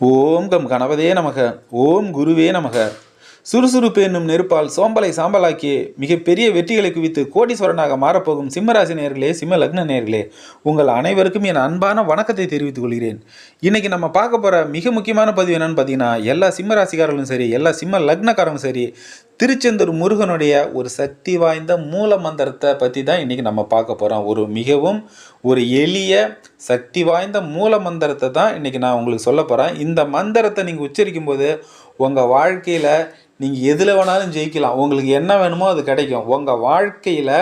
ஓம் come கணபதே நமக. ஓம் குருவே நமக. சுறுசுறுப்பு என்னும் நெருப்பால் சோம்பலை சாம்பலாக்கி மிகப்பெரிய வெற்றிகளை குவித்து கோடீஸ்வரனாக மாறப்போகும் சிம்மராசி நேர்களே சிம்ம லக்ன நேர்களே உங்கள் அனைவருக்கும் என் அன்பான வணக்கத்தை தெரிவித்துக் கொள்கிறேன். இன்னைக்கு நம்ம பார்க்க போகிற மிக முக்கியமான பதிவு என்னன்னு பார்த்தீங்கன்னா எல்லா சிம்ம ராசிக்காரர்களும் சரி எல்லா சிம்ம லக்னக்காரங்களும் சரி திருச்செந்தூர் முருகனுடைய ஒரு சக்தி வாய்ந்த மூல மந்திரத்தை பற்றி தான் இன்றைக்கி நம்ம பார்க்க போகிறோம் ஒரு மிகவும் ஒரு எளிய சக்தி வாய்ந்த மூல மந்திரத்தை தான் இன்றைக்கி நான் உங்களுக்கு சொல்ல போகிறேன் இந்த மந்திரத்தை நீங்கள் உச்சரிக்கும் போது உங்கள் வாழ்க்கையில் நீங்கள் எதில் வேணாலும் ஜெயிக்கலாம். உங்களுக்கு என்ன வேணுமோ அது கிடைக்கும். உங்கள் வாழ்க்கையில்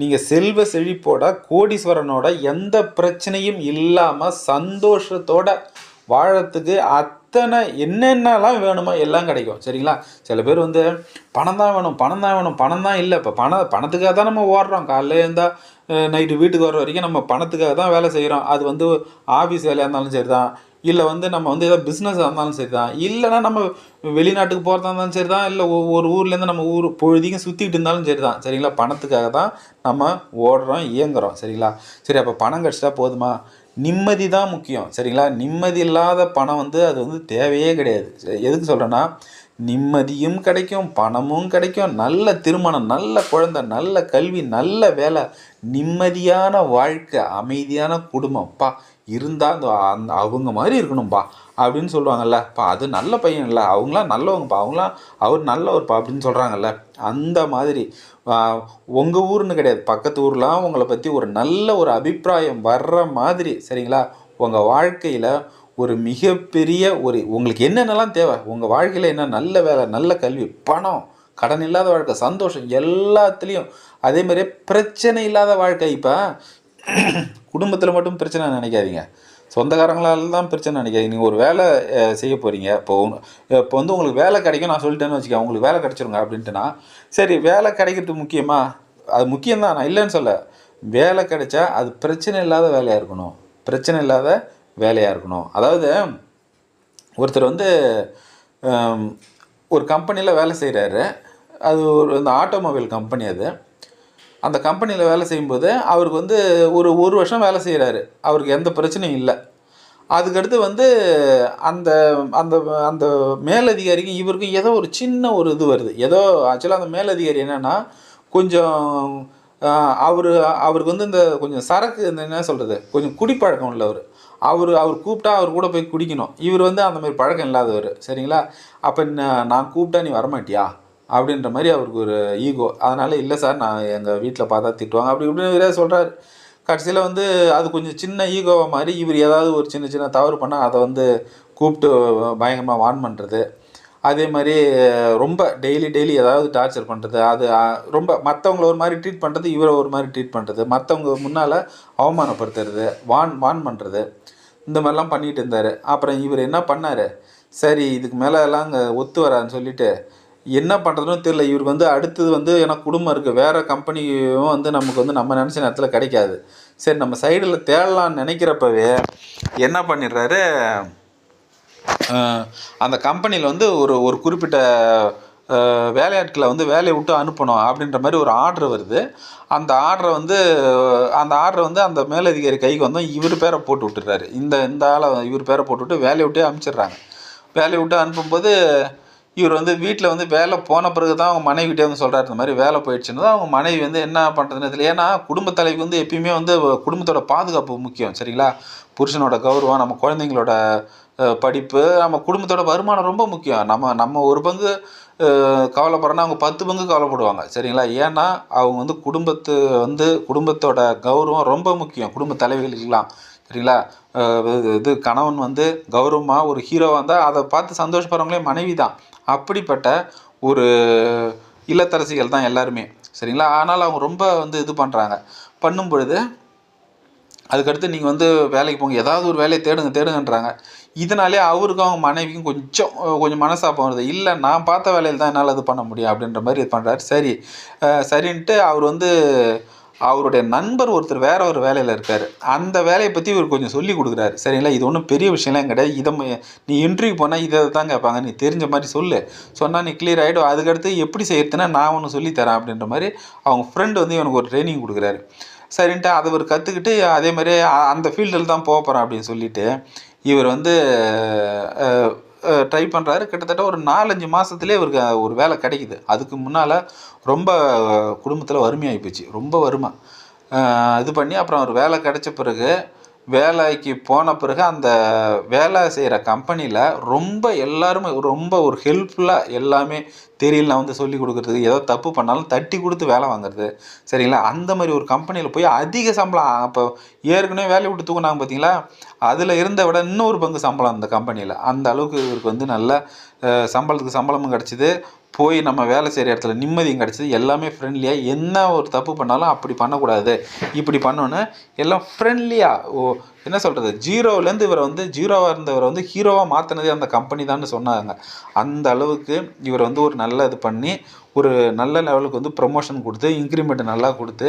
நீங்கள் செல்வ செழிப்போட கோடீஸ்வரனோட எந்த பிரச்சனையும் இல்லாமல் சந்தோஷத்தோட வாழறதுக்கு அத்தனை என்னென்னலாம் வேணுமோ எல்லாம் கிடைக்கும். சரிங்களா? சில பேர் வந்து பணம் தான் வேணும் பணம் தான் வேணும் பணம் தான் இல்லை. இப்போ பணம் பணத்துக்காக தான் நம்ம ஓடுறோம். காலையில் இருந்தால் நைட்டு வீட்டுக்கு வர வரைக்கும் நம்ம பணத்துக்காக தான் வேலை செய்கிறோம் அது வந்து ஆஃபீஸ் வேலையாக இருந்தாலும் சரி தான் இல்லை வந்து நம்ம வந்து ஏதாவது பிஸ்னஸாக இருந்தாலும் சரி தான் இல்லைன்னா நம்ம வெளிநாட்டுக்கு போகிறதா இருந்தாலும் சரி தான் இல்லை ஒவ்வொரு ஊர்லேருந்து நம்ம ஊர் பொழுதிக்கும் சுற்றிக்கிட்டு இருந்தாலும் சரி தான் சரிங்களா? பணத்துக்காக தான் நம்ம ஓடுறோம் இயங்குகிறோம் சரிங்களா? சரி அப்போ பணம் கிடச்சிட்டா போதுமா? நிம்மதி தான் முக்கியம். சரிங்களா? நிம்மதி இல்லாத பணம் வந்து அது வந்து தேவையே கிடையாது. எதுக்கு சொல்கிறேன்னா நிம்மதியும் கிடைக்கும் பணமும் கிடைக்கும் நல்ல திருமணம் நல்ல குழந்தை நல்ல கல்வி நல்ல வேலை நிம்மதியான வாழ்க்கை அமைதியான குடும்பம்ப்பா இருந்தால் அந்த அந்த அவங்க மாதிரி இருக்கணும்ப்பா அப்படின்னு சொல்லுவாங்கல்ல இப்போ அது நல்ல பையன் இல்லை அவங்களாம் நல்லவங்கப்பா அவங்களாம் அவர் நல்லவர்ப்பா அப்படின்னு சொல்கிறாங்கல்ல அந்த மாதிரி உங்கள் ஊர்னு கிடையாது பக்கத்து ஊர்லாம் உங்களை பற்றி ஒரு நல்ல ஒரு அபிப்பிராயம் வர்ற மாதிரி சரிங்களா உங்கள் வாழ்க்கையில் ஒரு மிகப்பெரிய ஒரு உங்களுக்கு என்னென்னலாம் தேவை? உங்கள் வாழ்க்கையில் என்ன நல்ல வேலை நல்ல கல்வி பணம் கடன் இல்லாத வாழ்க்கை சந்தோஷம் எல்லாத்துலேயும் அதே மாதிரியே பிரச்சனை இல்லாத வாழ்க்கை. இப்போ குடும்பத்தில் மட்டும் பிரச்சனை நினைக்காதீங்க. சொந்தக்காரங்களால தான் பிரச்சனை நினைக்காதீங்க. நீங்கள் ஒரு வேலை செய்ய போகிறீங்க இப்போ இப்போ வந்து உங்களுக்கு வேலை கிடைக்கும் நான் சொல்லிட்டேன்னு வச்சுக்கேன் உங்களுக்கு வேலை கிடைச்சிருங்க அப்படின்ட்டுனா சரி வேலை கிடைக்கிறது முக்கியமா? அது முக்கியம்தான். நான் இல்லைன்னு சொல்ல வேலை கிடைச்சா அது பிரச்சனை இல்லாத வேலையாக இருக்கணும். பிரச்சனை இல்லாத வேலையாக இருக்கணும். அதாவது ஒருத்தர் வந்து ஒரு கம்பெனியில் வேலை செய்கிறாரு அது ஒரு இந்த ஆட்டோமொபைல் கம்பெனி அது. அந்த கம்பெனியில் வேலை செய்யும்போது அவருக்கு வந்து ஒரு ஒரு வருஷம் வேலை செய்கிறாரு அவருக்கு எந்த பிரச்சனையும் இல்லை. அதுக்கடுத்து வந்து அந்த அந்த அந்த மேலதிகாரிக்கும் இவருக்கும் ஏதோ ஒரு சின்ன ஒரு இது வருது. ஏதோ ஆக்சுவலாக அந்த மேலதிகாரி என்னென்னா கொஞ்சம் அவர் அவருக்கு வந்து இந்த கொஞ்சம் சரக்கு இந்த என்ன சொல்கிறது கொஞ்சம் குடிப்பழக்கம் உள்ளவர். அவர் அவர் கூப்பிட்டா அவர் கூட போய் குடிக்கணும். இவர் வந்து அந்த மாதிரி பழக்கம் இல்லாதவர். சரிங்களா? அப்போ நான் கூப்பிட்டா நீ வரமாட்டியா? அப்படின்ற மாதிரி அவருக்கு ஒரு ஈகோ. அதனால் இல்லை சார் நான் எங்கள் வீட்டில் பார்த்தா திட்டுவாங்க. அப்படி இப்படின்னு இவரே சொல்கிறாரு கடைசியில் வந்து அது கொஞ்சம் சின்ன ஈகோவை மாதிரி இவர் ஏதாவது ஒரு சின்ன சின்ன தவறு பண்ணால் அதை வந்து கூப்பிட்டு பயங்கரமாக வான் பண்ணுறது அதே மாதிரி ரொம்ப டெய்லி டெய்லி ஏதாவது டார்ச்சர் பண்ணுறது அது ரொம்ப மற்றவங்கள ஒரு மாதிரி ட்ரீட் பண்ணுறது இவரை ஒரு மாதிரி ட்ரீட் பண்ணுறது மற்றவங்க முன்னால் அவமானப்படுத்துறது வான் வான் பண்ணுறது இந்த மாதிரிலாம் பண்ணிகிட்டு இருந்தார். அப்புறம் இவர் என்ன பண்ணார்? சரி இதுக்கு மேலே எல்லாம் அங்கே ஒத்து வரான்னு சொல்லிட்டு என்ன பண்ணுறதுன்னு தெரியல. இவருக்கு வந்து அடுத்தது வந்து ஏன்னா குடும்பம் இருக்குது வேறு கம்பெனியும் வந்து நமக்கு வந்து நம்ம நினச்ச நேரத்தில் கிடைக்காது. சரி நம்ம சைடில் தேடலான்னு நினைக்கிறப்பவே என்ன பண்ணிடுறாரு? அந்த கம்பெனியில் வந்து ஒரு ஒரு குறிப்பிட்ட வேலையாட்களை வந்து வேலையை விட்டு அனுப்பணும் அப்படின்ற மாதிரி ஒரு ஆர்டர் வருது. அந்த ஆர்டரை வந்து அந்த ஆர்டரை வந்து அந்த மேலதிகாரி கைக்கு வந்தோம். இவர் பேரை போட்டு விட்டுறாரு இந்த இந்த ஆளை இவர் பேரை போட்டு விட்டு வேலையை விட்டே அனுப்பிச்சிடுறாங்க. வேலையை விட்டு அனுப்பும்போது இவர் வந்து வீட்டில் வந்து வேலை போன பிறகு தான் அவங்க மனைவிட்டே வந்து சொல்கிறாரு இந்த மாதிரி வேலை போயிடுச்சுன்னு அவங்க மனைவி வந்து என்ன பண்ணுறதுன்னு தெரியல. ஏன்னா குடும்ப தலைவிக்கு வந்து எப்பயுமே வந்து குடும்பத்தோட பாதுகாப்பு முக்கியம் சரிங்களா? புருஷனோட கௌரவம் நம்ம குழந்தைங்களோட படிப்பு நம்ம குடும்பத்தோட வருமானம் ரொம்ப முக்கியம். நம்ம நம்ம ஒரு பங்கு கவலைப்படுறோன்னா அவங்க பத்து பங்கு கவலைப்படுவாங்க. சரிங்களா? ஏன்னா அவங்க வந்து குடும்பத்து வந்து குடும்பத்தோட கௌரவம் ரொம்ப முக்கியம். குடும்ப தலைவிகளுக்கெல்லாம். சரிங்களா? இது- இது கணவன் வந்து கௌரவமாக ஒரு ஹீரோவாக இருந்தால் அதை பார்த்து சந்தோஷப்படுறவங்களே மனைவி தான். அப்படிப்பட்ட ஒரு இல்லத்தரசிகள் தான் எல்லாருமே. சரிங்களா? ஆனால் அவங்க ரொம்ப வந்து இது பண்ணுறாங்க பண்ணும் பொழுது அதுக்கடுத்து நீங்கள் வந்து வேலைக்கு போங்க. ஏதாவது ஒரு வேலையை தேடுங்க தேடுங்கன்றாங்க. இதனாலே அவருக்கும் அவங்க மனைவிக்கும் கொஞ்சம் கொஞ்சம் மனசாப்பம் வருது. இல்லை நான் பார்த்த வேலையில் தான் என்னால் அது பண்ண முடியும் அப்படின்ற மாதிரி இது பண்ணுறாரு சரி. சரின்ட்டு அவர் வந்து அவருடைய நண்பர் ஒருத்தர் வேற ஒரு வேலையில் இருக்கார். அந்த வேலையை பற்றி இவர் கொஞ்சம் சொல்லி கொடுக்குறாரு. சரிங்களா? இது ஒன்றும் பெரிய விஷயம்லாம் கிடையாது. இதை ம- நீ இன்டர்வியூ போனால் இதை தான் கேட்பாங்க. நீ தெரிஞ்ச மாதிரி சொல்லு. சொன்னால் நீ கிளியர் ஆகிடும் அதுக்கடுத்து எப்படி செய்யறதுன்னா நான் ஒன்று சொல்லித்தரேன் அப்படின்ற மாதிரி அவங்க ஃப்ரெண்டு வந்து இவனுக்கு ஒரு ட்ரைனிங் கொடுக்குறாரு. சரின்ட்டு அதை அவர் கற்றுக்கிட்டு அதே மாதிரி அந்த ஃபீல்டில் தான் போக போகிறேன் அப்படின்னு சொல்லிட்டு இவர் வந்து ட்ரை பண்ணுறாரு கிட்டத்தட்ட ஒரு நாலஞ்சு மாதத்துலேயே இவருக்கு ஒரு வேலை கிடைக்குது. அதுக்கு முன்னால் ரொம்ப குடும்பத்தில் வறுமையாகி போச்சு. ரொம்ப வறுமை. இது பண்ணி அப்புறம் ஒரு வேலை கிடைச்ச பிறகு வேலைக்கு போன பிறகு அந்த வேலை செய்கிற கம்பெனியில் ரொம்ப எல்லாருமே ரொம்ப ஒரு ஹெல்ப்ஃபுல்லாக எல்லாமே தெரியல வந்து சொல்லி கொடுக்குறதுக்கு ஏதோ தப்பு பண்ணாலும் தட்டி கொடுத்து வேலை வாங்குறது. சரிங்களா? அந்த மாதிரி ஒரு கம்பெனியில் போய் அதிக சம்பளம் அப்போ ஏற்கனவே வேலையை விட்டு தூக்குனாங்க பார்த்தீங்களா அதில் இருந்த விட இன்னொரு பங்கு சம்பளம் அந்த கம்பெனியில் அந்த அளவுக்கு இவருக்கு வந்து நல்ல சம்பளத்துக்கு சம்பளமும் கிடச்சிது. போய் நம்ம வேலை செய்கிற இடத்துல நிம்மதியும் கிடச்சிது எல்லாமே ஃப்ரெண்ட்லியாக என்ன ஒரு தப்பு பண்ணாலும் அப்படி பண்ணக்கூடாது. இப்படி பண்ணோன்னு எல்லாம் ஃப்ரெண்ட்லியாக ஓ என்ன சொல்கிறது ஜீரோவிலேருந்து இவரை வந்து ஜீரோவாக இருந்தவரை வந்து ஹீரோவாக மாற்றினதே அந்த கம்பெனி தான் சொன்னாங்க. அந்த அளவுக்கு இவர் வந்து ஒரு நல்ல இது பண்ணி ஒரு நல்ல லெவலுக்கு வந்து ப்ரொமோஷன் கொடுத்து இன்க்ரிமெண்ட் நல்லா கொடுத்து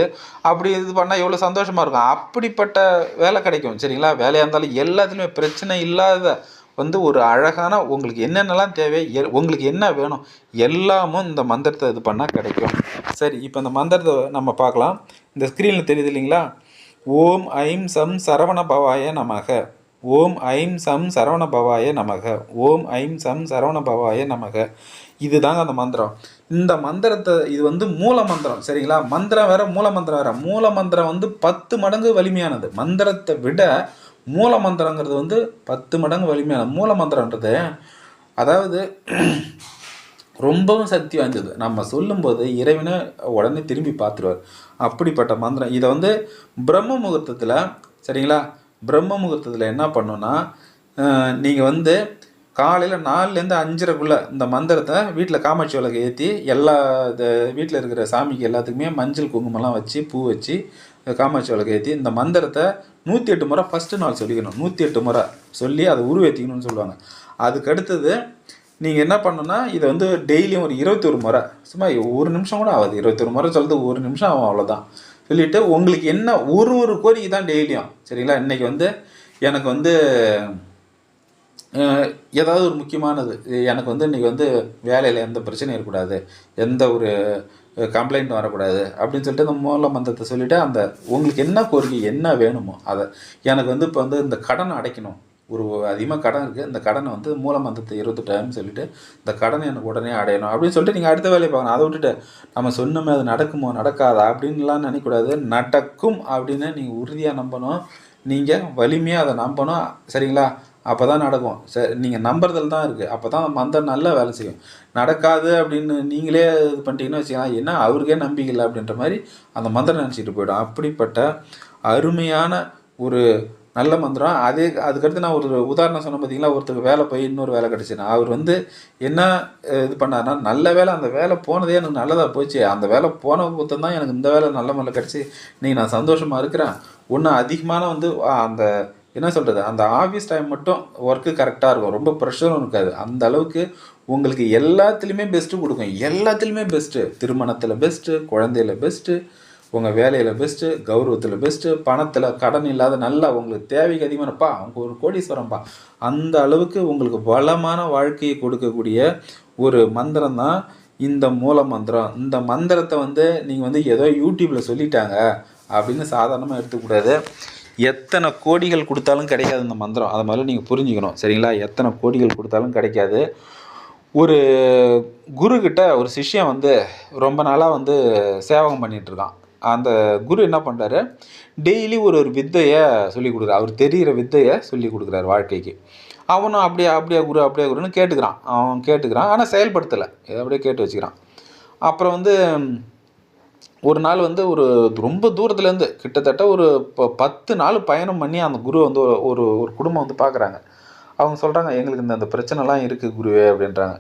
அப்படி இது பண்ணால் எவ்வளோ சந்தோஷமாக இருக்கும். அப்படிப்பட்ட வேலை கிடைக்கும் சரிங்களா? வேலையாக இருந்தாலும் எல்லாத்துலேயுமே பிரச்சனை இல்லாத வந்து ஒரு அழகான உங்களுக்கு என்னென்னலாம் தேவை எ- உங்களுக்கு என்ன வேணும் எல்லாமும் இந்த மந்திரத்தை இது பண்ணால் கிடைக்கும். சரி இப்போ இந்த மந்திரத்தை நம்ம பார்க்கலாம். இந்த ஸ்க்ரீனில் தெரியுது இல்லைங்களா? ஓம் ஐம் சம் சரவண பவாய நமக. ஓம் ஐம் சம் சரவண பவாய நமக. ஓம் ஐம் சம் சரவண பவாய நமக. இதுதாங்க அந்த மந்திரம். இந்த மந்திரத்தை இது வந்து மூல மந்திரம் சரிங்களா? மந்திரம் வேற மூல மந்திரம் வேற. மூல மந்திரம் வந்து பத்து மடங்கு வலிமையானது. மந்திரத்தை விட மூல மந்திரங்கிறது வந்து பத்து மடங்கு வலிமையான மூல மந்திரன்றது அதாவது ரொம்பவும் சக்தி வாய்ந்தது. நம்ம சொல்லும்போது இறைவனை உடனே திரும்பி பார்த்துருவார். அப்படிப்பட்ட மந்திரம். இதை வந்து பிரம்ம முகூர்த்தத்தில் சரிங்களா? பிரம்ம முகூர்த்தத்தில் என்ன பண்ணுன்னா நீங்கள் வந்து காலையில் நாலுலேருந்து அஞ்சரைக்குள்ளே இந்த மந்திரத்தை வீட்டில் காமாட்சி விளக்கு ஏற்றி எல்லா இது வீட்டில் இருக்கிற சாமிக்கு எல்லாத்துக்குமே மஞ்சள் குங்குமம்லாம் வச்சு பூ வச்சு காமாட்சி விளக்கு ஏற்றி இந்த மந்திரத்தை நூற்றி எட்டு முறை ஃபஸ்ட்டு நாள் சொல்லிக்கணும். நூற்றி எட்டு முறை சொல்லி அதை உருவேற்றிக்கணும்னு சொல்லுவாங்க. அதுக்கு அடுத்தது நீங்கள் என்ன பண்ணணும்னா இதை வந்து டெய்லியும் ஒரு இருபத்தொரு முறை சும்மா ஒரு நிமிஷம் கூட ஆகாது. இருபத்தொரு முறை சொல்கிறது ஒரு நிமிஷம் ஆகும் அவ்வளோதான் சொல்லிவிட்டு உங்களுக்கு என்ன ஒரு ஒரு கோரிக்கை தான் டெய்லியும். சரிங்களா? இன்றைக்கி வந்து எனக்கு வந்து ஏதாவது ஒரு முக்கியமானது. எனக்கு வந்து இன்றைக்கி வந்து வேலையில் எந்த பிரச்சனையும் இருக்கக்கூடாது. எந்த ஒரு கம்ப்ளைண்ட் வரக்கூடாது அப்படின்னு சொல்லிட்டு அந்த மூல மந்திரத்தை சொல்லிவிட்டு அந்த உங்களுக்கு என்ன கோரிக்கை என்ன வேணுமோ அதை. எனக்கு வந்து இப்போ வந்து இந்த கடனை அடைக்கணும். ஒரு அதிகமாக கடன் இருக்குது இந்த கடனை வந்து மூல மந்திரத்தை இருபத்தெட்டாயிரம் சொல்லிட்டு இந்த கடனை எனக்கு உடனே அடையணும் அப்படின்னு சொல்லிட்டு நீங்கள் அடுத்த வேலையை பார்க்கணும். அதை விட்டுட்டு நம்ம சொன்னோமே அது நடக்குமோ நடக்காதா அப்படின்லாம் நினைக்கக்கூடாது. நடக்கும் அப்படின்னு நீங்கள் உறுதியாக நம்பணும். நீங்கள் வலிமையாக அதை நம்பணும். சரிங்களா? அப்போ தான் நடக்கும். சரி நீங்கள் நம்புறதில் தான் இருக்குது அப்போ தான் மந்திரம் நல்லா வேலை செய்யும். நடக்காது அப்படின்னு நீங்களே இது பண்ணிட்டீங்கன்னு வச்சுக்கலாம் என்ன அவருக்கே நம்பிக்கை இல்லை அப்படின்ற மாதிரி அந்த மந்திரம் நினச்சிட்டு போயிடும். அப்படிப்பட்ட அருமையான ஒரு நல்ல மந்திரம். அதே அதுக்கடுத்து நான் ஒரு உதாரணம் சொன்னேன் பார்த்தீங்களா ஒருத்தருக்கு வேலை போய் இன்னொரு வேலை கிடச்சினா அவர் வந்து என்ன இது பண்ணாருன்னா நல்ல வேலை அந்த வேலை போனதே எனக்கு நல்லதாக போச்சு. அந்த வேலை போன பொத்தம் தான் எனக்கு இந்த வேலை நல்ல மேலே கிடச்சி. இன்னைக்கு நான் சந்தோஷமாக இருக்கிறேன். ஒன்று அதிகமான வந்து அந்த என்ன சொல்கிறது அந்த ஆஃபீஸ் டைம் மட்டும் ஒர்க்கு கரெக்டாக இருக்கும். ரொம்ப ப்ரெஷரும் இருக்காது. அந்த அளவுக்கு உங்களுக்கு எல்லாத்துலேயுமே பெஸ்ட்டு கொடுக்கும். எல்லாத்துலேயுமே பெஸ்ட்டு திருமணத்தில் பெஸ்ட்டு குழந்தையில பெஸ்ட்டு உங்கள் வேலையில் பெஸ்ட்டு கௌரவத்தில் பெஸ்ட்டு பணத்தில் கடன் இல்லாத நல்லா உங்களுக்கு தேவைக்கு அதிகமானப்பா அவங்க ஒரு கோடீஸ்வரம்ப்பா அந்த அளவுக்கு உங்களுக்கு வளமான வாழ்க்கையை கொடுக்கக்கூடிய ஒரு மந்திரம் தான் இந்த மூல மந்திரம். இந்த மந்திரத்தை வந்து நீங்கள் வந்து ஏதோ யூடியூப்பில் சொல்லிட்டாங்க அப்படின்னு சாதாரணமாக எடுத்துக்கூடாது. எத்தனை கோடிகள் கொடுத்தாலும் கிடைக்காது இந்த மந்திரம். அதை மாதிரி நீங்கள் புரிஞ்சுக்கணும். சரிங்களா? எத்தனை கோடிகள் கொடுத்தாலும் கிடைக்காது. ஒரு குரு ஒரு சிஷ்யன் வந்து ரொம்ப நாளாக வந்து சேவகம் பண்ணிகிட்ருக்கான் அந்த குரு என்ன பண்ணுறாரு டெய்லி ஒரு ஒரு வித்தையை சொல்லி கொடுக்குறாரு. அவர் தெரிகிற வித்தையை சொல்லி கொடுக்குறாரு வாழ்க்கைக்கு. அவனும் அப்படியே அப்படியே குரு அப்படியே குருன்னு கேட்டுக்கிறான். அவன் கேட்டுக்கிறான். ஆனால் செயல்படுத்தலை. இதை அப்படியே கேட்டு வச்சுக்கிறான். அப்புறம் வந்து ஒரு நாள் வந்து ஒரு ரொம்ப தூரத்துலேருந்து கிட்டத்தட்ட ஒரு ப பத்து நாள் பயணம் பண்ணி அந்த குரு வந்து ஒரு ஒரு ஒரு குடும்பம் வந்து பார்க்குறாங்க. அவங்க சொல்கிறாங்க எங்களுக்கு இந்த அந்த பிரச்சனைலாம் இருக்குது குருவே அப்படின்றாங்க.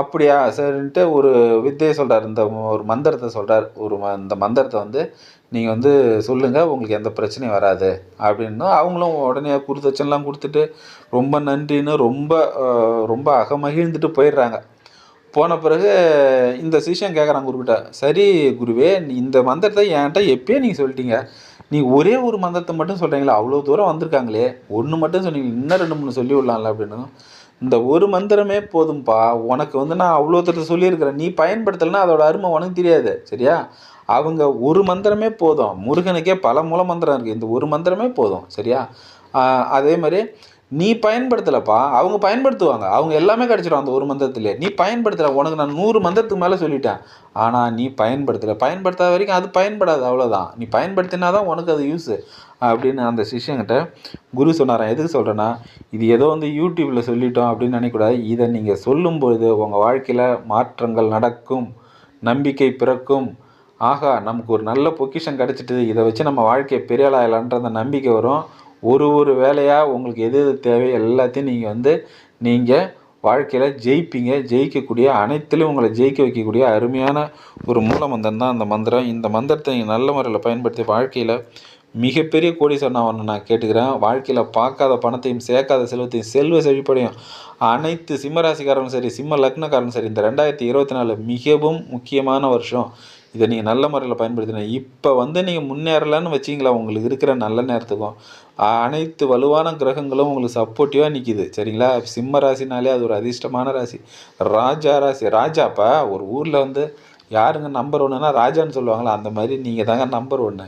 அப்படியா சரின்ட்டு ஒரு வித்தையை சொல்கிறார் இந்த ஒரு மந்திரத்தை சொல்கிறார் ஒரு ம இந்த மந்திரத்தை வந்து நீங்கள் வந்து சொல்லுங்கள் உங்களுக்கு எந்த பிரச்சனையும் வராது அப்படின்னு. அவங்களும் உடனே குருதட்சணெலாம் கொடுத்துட்டு ரொம்ப நன்றின்னு ரொம்ப ரொம்ப அகமகிழ்ந்துட்டு போயிடுறாங்க. போன பிறகு இந்த சிஷ்யன் கேட்குறான் குருக்கிட்ட சரி குருவே நீ இந்த மந்திரத்தை என்கிட்ட எப்பயே நீங்கள் சொல்லிட்டீங்க. நீ ஒரே ஒரு மந்திரத்தை மட்டும் சொல்கிறீங்களா அவ்வளோ தூரம் வந்திருக்காங்களே. ஒன்று மட்டும் சொன்னீங்க இன்னும் ரெண்டு மூணு சொல்லி விடலாம்ல அப்படின்னு. இந்த ஒரு மந்திரமே போதும்ப்பா உனக்கு வந்து நான் அவ்வளோ தூரத்தை சொல்லியிருக்கிறேன். நீ பயன்படுத்தலைன்னா அதோட அருமை உனக்கு தெரியாது சரியா? அவங்க ஒரு மந்திரமே போதும். முருகனுக்கே பல மூல மந்திரம் இருக்குது இந்த ஒரு மந்திரமே போதும் சரியா? அதே மாதிரி நீ பயன்படுத்தலைப்பா. அவங்க பயன்படுத்துவாங்க. அவங்க எல்லாமே கிடச்சிடும் அந்த ஒரு மந்திரத்திலே நீ பயன்படுத்தலை. உனக்கு நான் நூறு மந்திரத்துக்கு மேலே சொல்லிட்டேன். ஆனால் நீ பயன்படுத்தலை. பயன்படுத்தாத வரைக்கும் அது பயன்படாது. அவ்வளோதான் நீ பயன்படுத்தினா தான் உனக்கு அது யூஸு அப்படின்னு அந்த சிஷ்யங்கிட்ட குரு சொன்னாரன் எதுக்கு சொல்கிறேன்னா இது ஏதோ வந்து யூடியூப்பில் சொல்லிட்டோம் அப்படின்னு நினைக்கக்கூடாது. இதை நீங்கள் சொல்லும்பொழுது உங்கள் வாழ்க்கையில் மாற்றங்கள் நடக்கும். நம்பிக்கை பிறக்கும். ஆகா நமக்கு ஒரு நல்ல பொக்கிஷன் கிடச்சிட்டு இதை வச்சு நம்ம வாழ்க்கையை பெரியாளாயிலான்ற அந்த நம்பிக்கை வரும். ஒரு ஒரு வேலையாக உங்களுக்கு எது எது தேவை எல்லாத்தையும் நீங்கள் வந்து நீங்கள் வாழ்க்கையில் ஜெயிப்பீங்க. ஜெயிக்கக்கூடிய அனைத்திலும் உங்களை ஜெயிக்க வைக்கக்கூடிய அருமையான ஒரு மூல மந்திரம் தான் அந்த மந்திரம். இந்த மந்திரத்தை நீங்கள் நல்ல முறையில் பயன்படுத்தி வாழ்க்கையில் மிகப்பெரிய கோடீஸ்வரனாக ஒன்று நான் கேட்டுக்கிறேன். வாழ்க்கையில் பார்க்காத பணத்தையும் சேர்க்காத செல்வத்தையும் செல்வ செழிப்படையும் அனைத்து சிம்மராசிக்காரரும் சரி சிம்ம லக்னக்காரனும் சரி இந்த ரெண்டாயிரத்தி இருபத்தி நாலு மிகவும் முக்கியமான வருஷம். இதை நீங்கள் நல்ல முறையில் பயன்படுத்தின இப்போ வந்து நீங்கள் முன்னேறலன்னு வச்சிங்களா உங்களுக்கு இருக்கிற நல்ல நேரத்துக்கும். அனைத்து வலுவான கிரகங்களும் உங்களுக்கு சப்போர்ட்டிவாக நிற்கிது சரிங்களா? சிம்ம ராசினாலே அது ஒரு அதிர்ஷ்டமான ராசி. ராஜா ராசி ராஜாப்பா ஒரு ஊரில் வந்து யாருங்க நம்பர் ஒன்றுனா ராஜான்னு சொல்லுவாங்களா? அந்த மாதிரி நீங்கள் தாங்க நம்பர் ஒன்று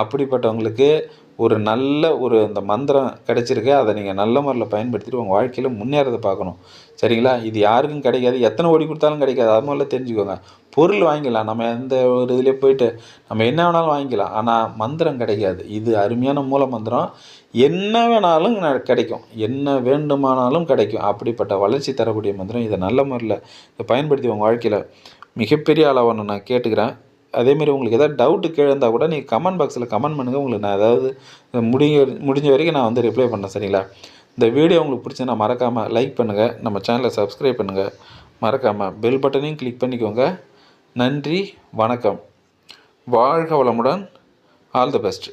அப்படிப்பட்டவங்களுக்கு ஒரு நல்ல ஒரு அந்த மந்திரம் கிடச்சிருக்கு அதை நீங்கள் நல்ல முறையில் பயன்படுத்திட்டு உங்கள் வாழ்க்கையில் முன்னேறதை பார்க்கணும். சரிங்களா? இது யாருக்கும் கிடைக்காது. எத்தனை ஓடி கொடுத்தாலும் கிடைக்காது. அது மாதிரிலாம் தெரிஞ்சுக்கோங்க. பொருள் வாங்கிக்கலாம். நம்ம எந்த ஒரு இதுலேயே போயிட்டு நம்ம என்ன வேணாலும் வாங்கிக்கலாம். ஆனால் மந்திரம் கிடைக்காது. இது அருமையான மூல மந்திரம். என்ன வேணாலும் ந- கிடைக்கும். என்ன வேண்டுமானாலும் கிடைக்கும். அப்படிப்பட்ட வளர்ச்சி தரக்கூடிய மந்திரம் இதை நல்ல முறையில் இதை பயன்படுத்தி உங்கள் வாழ்க்கையில் மிகப்பெரிய அளவான நான் கேட்டுக்கிறேன். அதேமாரி உங்களுக்கு எதாவது டவுட்டு கீழே இருந்தால் கூட நீங்கள் கமெண்ட் பாக்ஸில் கமெண்ட் பண்ணுங்கள் உங்களுக்கு நான் ஏதாவது முடிஞ்ச முடிஞ்ச வரைக்கும் நான் வந்து ரிப்ளை பண்ணேன் சரிங்களா? இந்த வீடியோ உங்களுக்கு பிடிச்சதுன்னா மறக்காமல் லைக் பண்ணுங்கள் நம்ம சேனலை சப்ஸ்கிரைப் பண்ணுங்கள் மறக்காமல் பெல் பட்டனையும் கிளிக் பண்ணிக்கோங்க. நன்றி வணக்கம். வாழ்க வளமுடன். All the best